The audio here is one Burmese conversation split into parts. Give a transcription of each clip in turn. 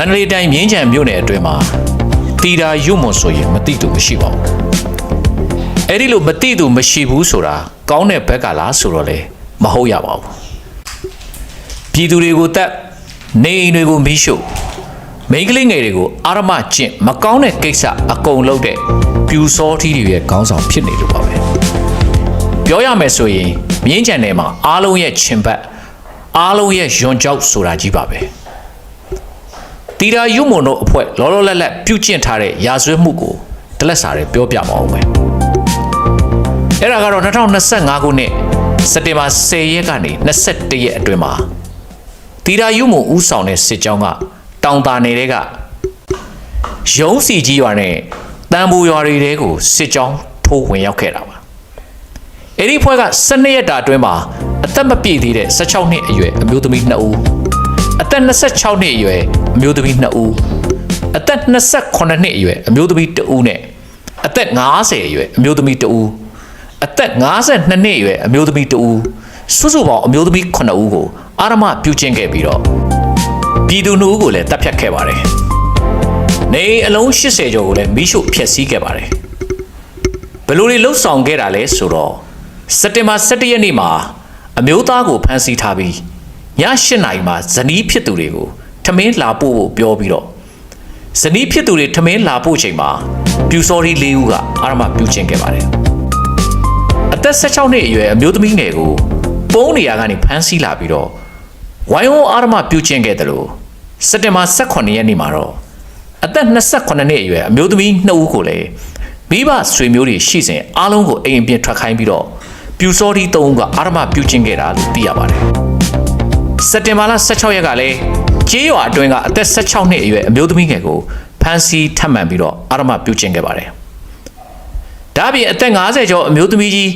န္တလေးတိုင်းမြင်းခြံမြို့နယ်အတွင်းမှာတီတာရုမွန်ဆိုရင်မတိသူမရှိပါဘူးအဲ့ဒီလိုမတိသူမရှိဘူးဆိုတာကောင်းတဲ့ဘက်ကလားဆိုတော့လေမဟုတ်ရပါဘူးပြည်သူတွေကိုတတ်နေအိမ်တွေကိုမီးရှို့မိန်းကလေးငယ်တွေကိုအာရမကျင့်မကောင်းတဲ့ကိစ္စအကုန်လုပ်တဲ့ပြူစောထီးတွေရဲ့ခေါင်းဆောင်ဖြစ်နေလို့ပါပဲပြောရမယ်ဆိုရင်မြင်းခြံထဲမှာအားလုံးရဲ့ချင်ဘတ်အားလုံးရဲ့ယွန်ကြောက်ဆိုတာကြီးပါပဲ တီရာယူမွန်တို့အဖွဲ့လောလောလတ်လတ်ပြုတ်ကျင့်ထားတဲ့ရာဇဝတ်မှုကိုတလက်စာရဲပြောပြမအောင်ပဲအဲ့ဒါကတော့2025ခုနှစ်စက်တင်ဘာ10ရက်ကနေ21ရက်အတွင်းမှာတီရာယူမွန်ဦးဆောင်တဲ့စစ်ကြောင်းကတောင်တာနယ်ကရုံးစီကြီးရွာနဲ့တန်ဘူရွာတွေကိုစစ်ကြောင်းထိုးဝင်ရောက်ခဲ့တာပါအဲ့ဒီဖွဲ့က12ရက်တာအတွင်းမှာအသက်မပြည့်သေးတဲ့16နှစ်အရွယ်အမျိုးသမီး2ဦး အသက်26နှစ်အရွယ်အမျိုးသမီး2ဦးအသက်28နှစ်အရွယ်အမျိုးသမီး2ဦးနဲ့အသက်50အရွယ်အမျိုးသမီး2ဦးအသက်52နှစ်အရွယ်အမျိုးသမီး2ဦးစုစုပေါင်းအမျိုးသမီး9ဦးကိုအာရမပြုကျင့်ခဲ့ပြီးတော့ပြည်သူ2ဦးကိုလည်းတပ်ဖြတ်ခဲ့ပါတယ်နေအိမ်အလုံး80ကျော်ကိုလည်းမိရှုဖျက်ဆီးခဲ့ပါတယ်ဘယ်လိုတွေလှုပ်ဆောင်ခဲ့တာလဲဆိုတော့စက်တင်ဘာ17ရက်နေ့မှာအမျိုးသားကိုဖမ်းဆီးထားပြီး ည8နာရီမှာဇနီးဖြစ်သူတွေကိုထမင်းလာပို့ဖို့ပြောပြီးတော့ဇနီးဖြစ်သူတွေထမင်းလာပို့ချိန်မှာပြူစော်ရီ၄ဦးကအာရမပြူချင်းခဲ့ပါတယ်အသက်16နှစ်အရွယ်အမျိုးသမီးငယ်ကိုပုံးနေရာကနေဖမ်းဆီးလာပြီးတော့ဝိုင်းဝန်းအာရမပြူချင်းခဲ့တယ်လို့စက်တင်ဘာ18ရက်နေ့မှာတော့အသက်28နှစ်အရွယ်အမျိုးသမီး2ဦးကိုလည်းမိဘဆွေမျိုးတွေရှိစဉ်အားလုံးကိုအိမ်အပြင်ထွက်ခိုင်းပြီးတော့ပြူစော်ရီ3ဦးကအာရမပြူချင်းခဲ့တာလို့သိရပါတယ် စက်တင်ဘာလ16ရက်ကလည်းကျေးရွာအတွင်းကအသက်16နှစ်အရွယ်အမျိုးသမီးငယ်ကိုဖမ်းဆီးထပ်မံပြီးတော့အာရမပြုကျင့်ခဲ့ပါတယ်။ဒါ့အပြင်အသက်50ကျော်အမျိုးသမီးကြီး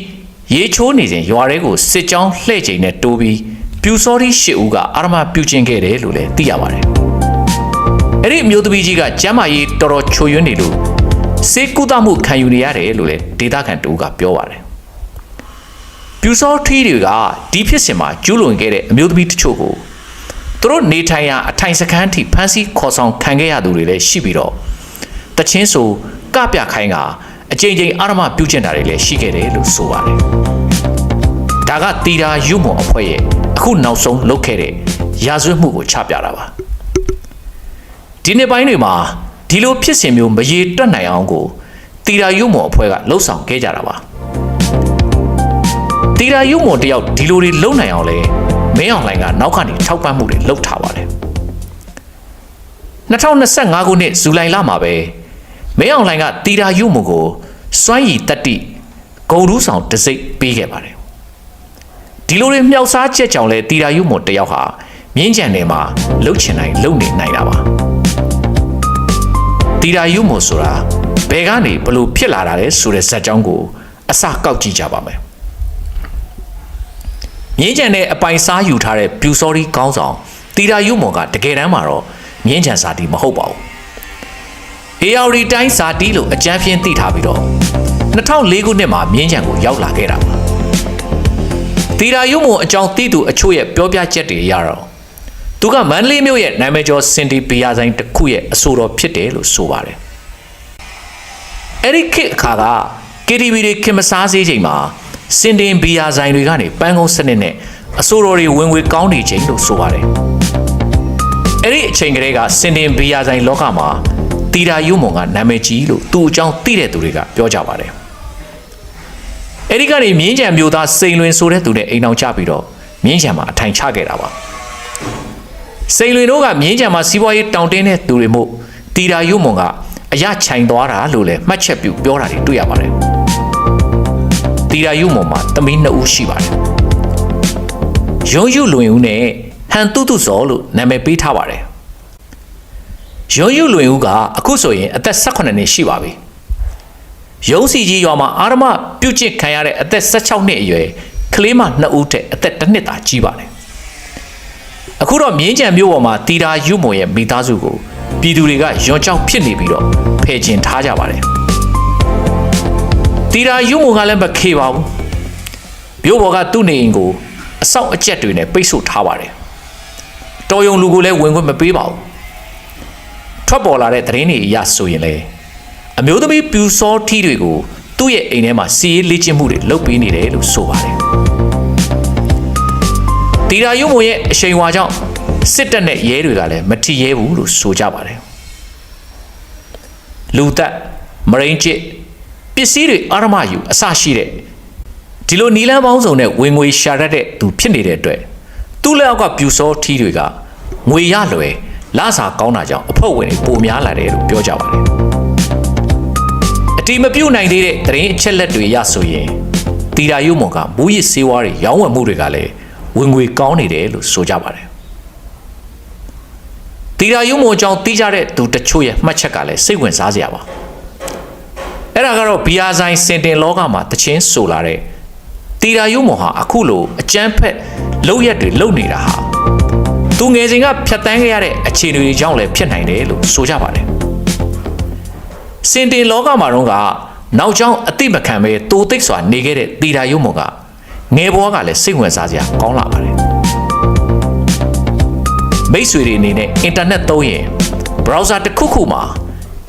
ရေချိုးနေစဉ်ရွာတွေကိုစစ်ကြောင်းလှည့်ချိန်နဲ့တိုးပြီးပြူစောရီရှစ်ဦးကအာရမပြုကျင့်ခဲ့တယ်လို့လည်းသိရပါတယ်။အဲ့ဒီအမျိုးသမီးကြီးကကျမ်းမာရေးတော်တော်ချိုယွင်းနေလို့စေကုသမှုခံယူနေရတယ်လို့လည်းဒေတာကန်တူကပြောပါတယ်။ ပြူစောထီးတွေကဒီဖြစ်စဉ်မှာကျူးလွန်ခဲ့တဲ့အမျိုးသမီးတချို့ကိုသူတို့နေထိုင်ရာအထိုင်စခန်းထိဖမ်းဆီးခေါ်ဆောင်ခံခဲ့ရသူတွေလည်းရှိပြီးတော့တချင်းဆိုကပြခိုင်းကအကြိမ်ကြိမ်အာရမပြုကျင့်တာတွေလည်းရှိခဲ့တယ်လို့ဆိုပါတယ်။ဒါကတီတာယူမွန်အဖွဲ့ရဲ့အခုနောက်ဆုံးလုပ်ခဲ့တဲ့ရာဇဝတ်မှုကိုချပြတာပါ။ဒီနေ့ပိုင်းတွေမှာဒီလိုဖြစ်စဉ်မျိုးမရေတွက်နိုင်အောင်ကိုတီတာယူမွန်အဖွဲ့ကလှုပ်ဆောင်ခဲ့ကြတာပါ။ တီရာယုံမွန်တယောက်ဒီလိုတွေလုံနိုင်အောင်လဲမင်းအောင်လှိုင်ကနောက်ကနေထောက်ပံ့မှုတွေလုပ်ထားပါတယ်2025ခုနှစ်ဇူလိုင်လမှာပဲမင်းအောင်လှိုင်ကတီရာယုံမွန်ကိုစွမ်းရည်တက်တိဂုံရူးဆောင်တစိမ့်ပေးခဲ့ပါတယ်ဒီလိုတွေမြောက်စားချက်ကြောင့်လဲတီရာယုံမွန်တယောက်ဟာမြင်းကြံထဲမှာလှုပ်ချင်တိုင်းလှုပ်နေနိုင်တာပါတီရာယုံမွန်ဆိုတာဘယ်ကနေဘလို့ဖြစ်လာတာလဲဆိုတဲ့ဇာတ်ကြောင်းကိုအစကောက်ကြည့်ကြပါမယ် မြင်းကြံတဲ့အပိုင်စားယူထားတဲ့ပြူစော်ရီကောင်းဆောင်တီရာယုမွန်ကတကယ်တမ်းမှာတော့မြင်းကြံစာတီမဟုတ်ပါဘူး။အေယော်ရီတိုင်းစာတီလို့အကြမ်းဖျင်းသိထားပြီးတော့2004ခုနှစ်မှာမြင်းကြံကိုရောက်လာခဲ့တာပါ။တီရာယုမွန်အကြောင်းသိသူအချို့ရဲ့ပြောပြချက်တွေအရတော့သူကမန္တလေးမြို့ရဲ့နာမည်ကျော်စင်တီဘီယာဆိုင်တစ်ခုရဲ့အဆိုတော်ဖြစ်တယ်လို့ဆိုပါတယ်။အဲ့ဒီခေတ်အခါက KTV တွေခင်မစားစေးချိန်မှာ စင်တင်ဘီယာဆိုင်တွေကနေပန်းကုန်းစနစ်နဲ့အဆိုတော်တွေဝင်ငွေကောင်းနေချိန်လို့ဆိုပါတယ်။အဲ့ဒီအချိန်ကလေးကစင်တင်ဘီယာဆိုင်လောကမှာတီရာယုံမုံကနာမည်ကြီးလို့သူ့အကြောင်းသိတဲ့သူတွေကပြောကြပါတယ်။အဲ့ဒီကနေမြင်းကြံမျိုးသားစိန်လွင်ဆိုတဲ့သူနဲ့အိမ်အောင်ချပြီးတော့မြင်းကြံမှာအထိုင်ချခဲ့တာပါ။စိန်လွင်တို့ကမြင်းကြံမှာစီးပွားရေးတောင်တင်းတဲ့သူတွေမို့တီရာယုံမုံကအရခြိုင်သွားတာလို့လည်းမှတ်ချက်ပြုပြောတာတွေတွေ့ရပါတယ်။ တီရာယုမုံမှာတမီးနှစ်ဦးရှိပါတယ်။ရုံယုလွင်ဦးနဲ့ဟန်တုတုဇော်လို့နာမည်ပေးထားပါတယ်။ရုံယုလွင်ဦးကအခုဆိုရင်အသက်18နှစ်ရှိပါပြီ။ရုံစီကြီးရွာမှာအာရမပြုတ်ကျစ်ခံရတဲ့အသက်16နှစ်အရွယ်ကလေးမ2ဦးထက်အသက်1နှစ်သာကြီးပါတယ်။အခုတော့မြင်းကြံမြို့ပေါ်မှာတီရာယုမုံရဲ့မိသားစုကိုပြည်သူတွေကယွန်ကြောက်ဖြစ်နေပြီးတော့ဖယ်ကျင်ထားကြပါတယ်။ တီရာယူမုံကလည်းမခေပါဘူးမြို့ပေါ်ကသူ့နေအိမ်ကိုအဆောက်အကျက်တွေနဲ့ပိတ်ဆို့ထားပါတယ်တော်ယုံလူကိုလည်းဝင်ခွင့်မပေးပါဘူးထွက်ပေါ်လာတဲ့သတင်းတွေအရဆိုရင်လေအမျိုးသမီးပြူစောထီတွေကိုသူ့ရဲ့အိမ်ထဲမှာစီးရေးလေ့ကျင့်မှုတွေလုပ်ပေးနေတယ်လို့ဆိုပါတယ်တီရာယုံမရဲ့အရှိန်ဝါကြောင့်စစ်တပ်နဲ့ရဲတွေကလည်းမထီရဲဘူးလို့ဆိုကြပါတယ်လူသက်မရိန်ချစ် ပစ္စည်းတွေအာရမယူအစရှိတဲ့ဒီလိုနီလန်းပေါင်းစုံနဲ့ဝင်ငွေရှာတတ်တဲ့သူဖြစ်နေတဲ့အတွက်သူ့လက်အောက်ကပြူစောထီတွေကငွေရလွယ်လစာကောင်းတာကြောင့်အဖွဲ့ဝင်တွေပိုများလာတယ်လို့ပြောကြပါတယ်အတီမပြုတ်နိုင်သေးတဲ့သတင်းအချက်လက်တွေရဆိုရင်တီရာယုံမကမူရစ်စေးဝါးတွေရောင်းဝယ်မှုတွေကလည်းဝင်ငွေကောင်းနေတယ်လို့ဆိုကြပါတယ်တီရာယုံမအကြောင်းသိကြတဲ့သူတချို့ရဲ့မှတ်ချက်ကလည်းစိတ်ဝင်စားစရာပါ အဲ့ဒါကတော့ဘီယာဆိုင်စင်တင်လောကမှာတချင်းဆိုလာတဲ့တီရာယုံမဟာအခုလိုအကျန်းဖက်လောက်ရက်တွေလုံနေတာဟာသူငယ်စဉ်ကဖြတ်တန်းခဲ့ရတဲ့အခြေအနေတွေကြောင့်လည်းဖြစ်နိုင်တယ်လို့ဆိုကြပါတယ်စင်တင်လောကမှာတော့ကနောက်ကျောင်းအတိမခံပဲတိုးသိပ်စွာနေခဲ့တဲ့တီရာယုံမကငယ်ဘဝကလည်းစိတ်ဝင်စားစရာကောင်းလာပါတယ်မိတ်ဆွေတွေအနေနဲ့အင်တာနက်သုံးရင် browser တစ်ခုခုမှာ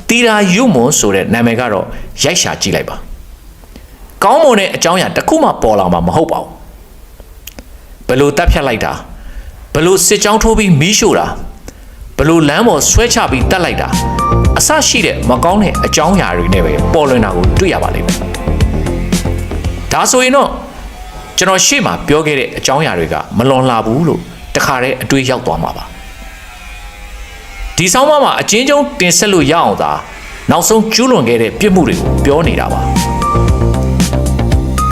တီရာယုံမွန်ဆိုတဲ့နာမည်ကတော့ရိုက်ရှာကြည့်လိုက်ပါကောင်းမွန်တဲ့အကြောင်းအရာတစ်ခုမှပေါ်လာမှာမဟုတ်ပါဘူးဘယ်လိုတက်ဖြတ်လိုက်တာဘယ်လိုစစ်ကြောင်းထိုးပြီးမီးရှို့တာဘယ်လိုလမ်းပေါ်ဆွဲချပြီးတက်လိုက်တာအဆရှိတဲ့မကောင်းတဲ့အကြောင်းအရာတွေနဲ့ပဲပေါ်လွင်တာကိုတွေ့ရပါလိမ့်မယ်ဒါဆိုရင်တော့ကျွန်တော်ရှေ့မှာပြောခဲ့တဲ့အကြောင်းအရာတွေကမလွန်လာဘူးလို့တခါတည်းအတွေးရောက်သွားမှာပါ ဒီဆောင်းပါးမှာအချင်းချင်းတင်ဆက်လို့ရအောင်သာနောက်ဆုံးကျူးလွန်ခဲ့တဲ့ပြစ်မှုတွေကိုပြောနေတာပါ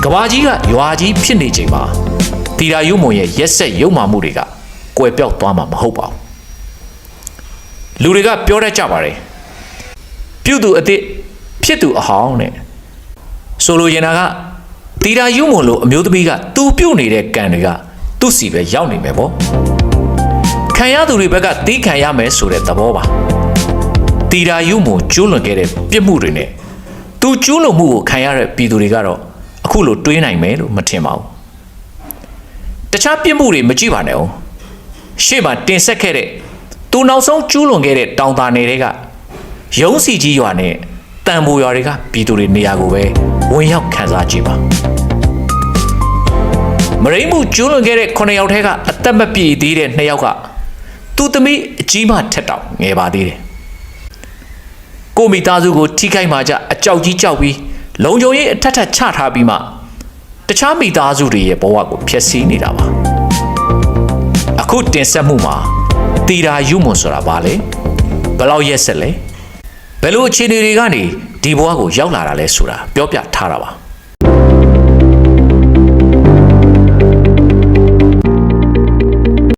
ကဘာကြီးကရွာကြီးဖြစ်နေချိန်မှာတီရာယုံမုံရဲ့ရက်ဆက်ရုံမာမှုတွေကကွယ်ပြောက်သွားမှာမဟုတ်ပါဘူးလူတွေကပြောတတ်ကြပါတယ်ပြုတ်သူအစ်စ်ဖြစ်သူအဟောင်းတဲ့ဆိုလိုချင်တာကတီရာယုံမုံလို့အမျိုးသမီးကသူပြုတ်နေတဲ့ကံတွေကသူ့စီပဲရောက်နေမယ်ပေါ့ ခံရသူတွေဘက်ကတီးခံရမယ်ဆိုတဲ့သဘောပါတီရာယုံမုံကျူးလွန်ခဲ့တဲ့ပြစ်မှုတွေနဲ့သူကျူးလွန်မှုကိုခံရတဲ့ပြည်သူတွေကတော့အခုလိုတွေးနိုင်မယ်လို့မထင်ပါဘူးတခြားပြစ်မှုတွေမကြည့်ပါနဲ့အောင်ရှေ့မှာတင်ဆက်ခဲ့တဲ့သူနောက်ဆုံးကျူးလွန်ခဲ့တဲ့တောင်တာနယ်တွေကရုံးစီကြီးရွာနဲ့တန်ဖိုရွာတွေကပြည်သူတွေနေရာကိုပဲဝင်ရောက်ခံစားကြည့်ပါမရိမှုကျူးလွန်ခဲ့တဲ့9ယောက်ထဲကအသက်မပြည့်သေးတဲ့2ယောက်က သူသမီးအကြီးမှထက်တောင်ငယ်ပါသေးတယ်ကိုမိသားစုကိုထိခိုက်မှကြအကြောက်ကြီးကြောက်ပြီးလုံခြုံရေးအထက်ထက်ချထားပြီးမှတခြားမိသားစုတွေရဲ့ဘဝကိုဖျက်ဆီးနေတာပါအခုတင်ဆက်မှုမှာတီရာယူမွန်ဆိုတာဘာလဲဘယ်လောက်ရက်ဆက်လဲဘယ်လိုအခြေအနေတွေကနေဒီဘဝကိုရောက်လာတာလဲဆိုတာပြောပြထားတာပါ